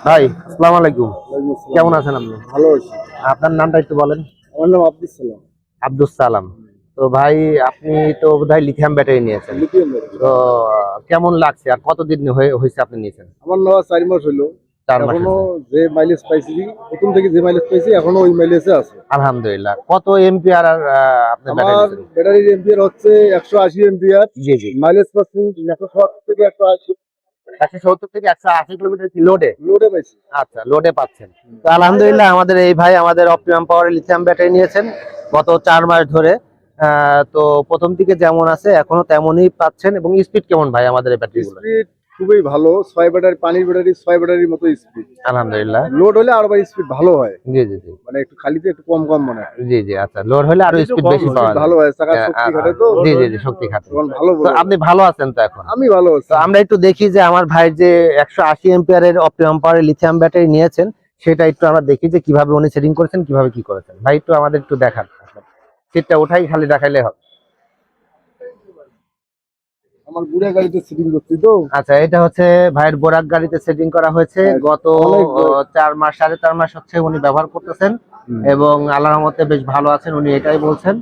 ভাই আসসালামু আলাইকুম। কেমন আছেন আপনি? ভালো আছি। আপনার নামটা একটু বলেন। আমার নাম আব্দুল সালাম। আব্দুল সালাম। তো ভাই আপনি তো বোধহয় লিথিয়াম ব্যাটারি নিয়েছেন। তো কেমন লাগছে আর কতদিন হয়েছে আপনি নিয়েছেন? আমার নেওয়া চার মাস হলো এখনও যে মাইলেজ পাইছি প্রথম থেকে যে মাইলেজ পাইছি এখনও ওই মাইলেজে আছে। আলহামদুলিল্লাহ। কত এমপিআর আর আহ, আপনি আমার ব্যাটারি ব্যাটারির এমপিআর হচ্ছে একশো আশি এমপিআর জি জি। মাইলেজ পাচ্ছি থেকে একশো সত্তর থেকে একশো আশি কিলোমিটার লোডে লোডে পাইছি। আচ্ছা লোডে পাচ্ছেন। তো আলহামদুলিল্লাহ আমাদের এই ভাই আমাদের অপটিমাম পাওয়ারের লিথিয়াম ব্যাটারি নিয়েছেন গত চার মাস ধরে। আহ, তো প্রথম দিকে যেমন আছে এখনও তেমনই পাচ্ছেন। এবং স্পিড কেমন ভাই আমাদের এই ব্যাটারিগুলো স্পিড খুবই ভালো ছয় ব্যাটারি পানির ব্যাটারি ছয় ব্যাটারির মতো স্পিড আলহামদুলিল্লাহ। লোড হলে আরও স্পিড ভালো হয়। জি জি জি। মানে একটু খালিতে একটু কম কম মনে হয়। জি জি আচ্ছা লোড হলে আরও স্পিড বেশি পাওয়া যায়। ভালো হয় চাকা শক্তি খাটে তো। জি জি জি শক্তি খাটে ভালো। আপনি ভালো আছেন তো এখন? আমি ভালো আছি। আমরা একটু দেখি যে আমার ভাই যে একশো আশি এম্পিয়ারের অপটিমাম পাওয়ারের লিথিয়াম ব্যাটারি নিয়েছেন সেটা একটু আমরা দেখি যে কীভাবে উনি সেটিং করেছেন কীভাবে কি করেছেন। ভাই একটু আমাদের একটু দেখান। সিটটা ওঠাই খালি দেখাইলে হবে। আমার বুড়া গাড়িতে সেটিং করছি তো। আচ্ছা এটা হচ্ছে ভাইয়ের বোরাক গাড়িতে সেটিং করা হয়েছে। হ্যাঁ, গত চার মাস সাড়ে চার মাস হচ্ছে উনি ব্যবহার করতেছেন এবং আল্লাহর রহমতে বেশ ভালো আছেন উনি এটাই বলছেন।